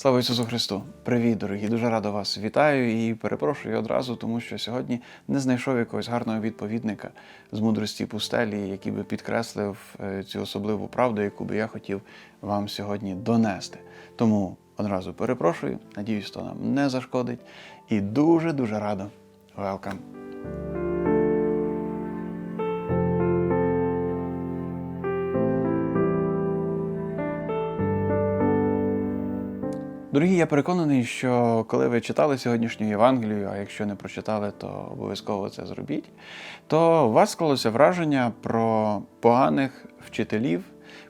Слава Ісусу Христу! Привіт, дорогі! Дуже радо вас вітаю і перепрошую одразу, тому що сьогодні не знайшов якогось гарного відповідника з мудрості пустелі, який би підкреслив е, цю особливу правду, яку би я хотів вам сьогодні донести. Тому одразу перепрошую, надіюсь, то нам не зашкодить. І дуже-дуже радо. Welcome! Дорогі, я переконаний, що коли ви читали сьогоднішню Євангелію, а якщо не прочитали, то обов'язково це зробіть, то у вас склалося враження про поганих вчителів,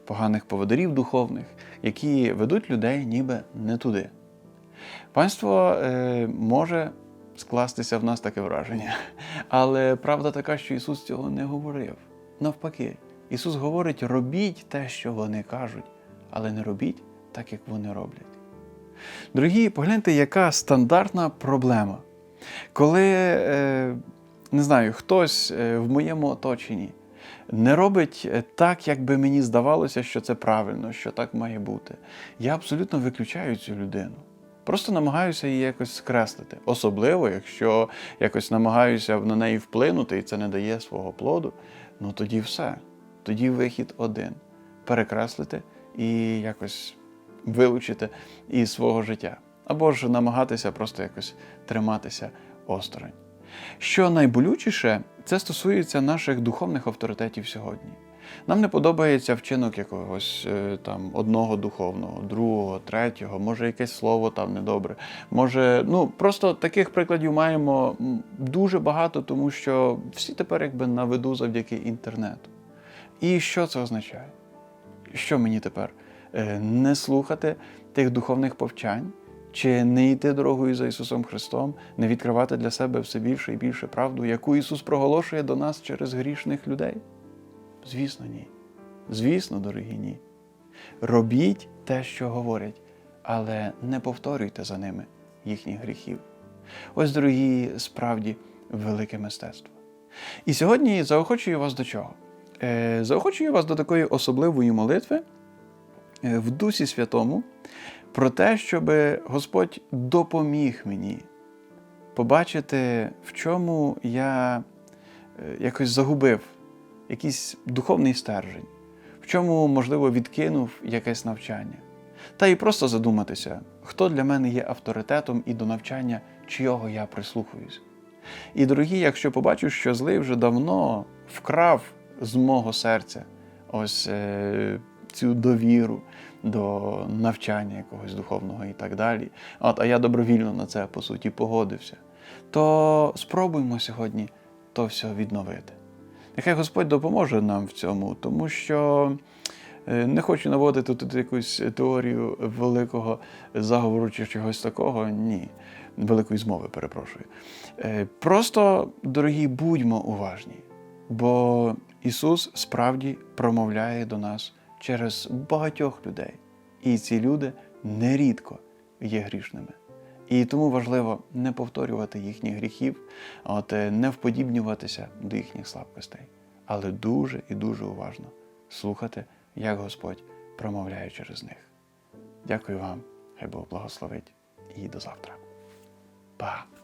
поганих поводирів духовних, які ведуть людей ніби не туди. Панство е, може скластися в нас таке враження, але правда така, що Ісус цього не говорив. Навпаки, Ісус говорить: робіть те, що вони кажуть, але не робіть так, як вони роблять. Дорогі, погляньте, яка стандартна проблема. Коли, е, не знаю, хтось е, в моєму оточенні не робить е, так, як би мені здавалося, що це правильно, що так має бути, я абсолютно виключаю цю людину. Просто намагаюся її якось скреслити. Особливо, якщо якось намагаюся на неї вплинути і це не дає свого плоду, ну тоді все. Тоді вихід один перекреслити і якось вилучити із свого життя, або ж намагатися просто якось триматися осторонь. Що найболючіше, це стосується наших духовних авторитетів сьогодні. Нам не подобається вчинок якогось е, там одного духовного, другого, третього, може якесь слово там недобре. Може, ну просто таких прикладів маємо дуже багато, тому що всі тепер якби на виду завдяки інтернету. І що це означає? Що мені тепер? Е, Не слухати тих духовних повчань, чи не йти дорогою за Ісусом Христом, не відкривати для себе все більше і більше правду, яку Ісус проголошує до нас через грішних людей? Звісно, ні. Звісно, дорогі, ні. Робіть те, що говорять, але не повторюйте за ними їхніх гріхів. Ось, дорогі, справді велике мистецтво. І сьогодні заохочую вас до чого? Е, Заохочую вас до такої особливої молитви в Дусі Святому про те, щоб Господь допоміг мені побачити, в чому я е, якось загубив якийсь духовний стержень, в чому, можливо, відкинув якесь навчання. Та і просто задуматися, хто для мене є авторитетом і до навчання, чийого я прислухаюсь. І, дорогі, якщо побачу, що злий вже давно вкрав з мого серця ось е, цю довіру до навчання якогось духовного і так далі, от, а я добровільно на це, по суті, погодився, то спробуймо сьогодні то все відновити. Нехай Господь допоможе нам в цьому, тому що е, не хочу наводити тут якусь теорію великого заговору чи чогось такого. Ні, великої змови, перепрошую. Е, Просто, дорогі, будьмо уважні, бо Ісус справді промовляє до нас через багатьох людей. І ці люди нерідко є грішними. І тому важливо не повторювати їхніх гріхів, от, е, не вподібнюватися до їхніх слабкостей, але дуже і дуже уважно слухати, як Господь промовляє через них. Дякую вам, хай Бог благословить і до завтра. Па!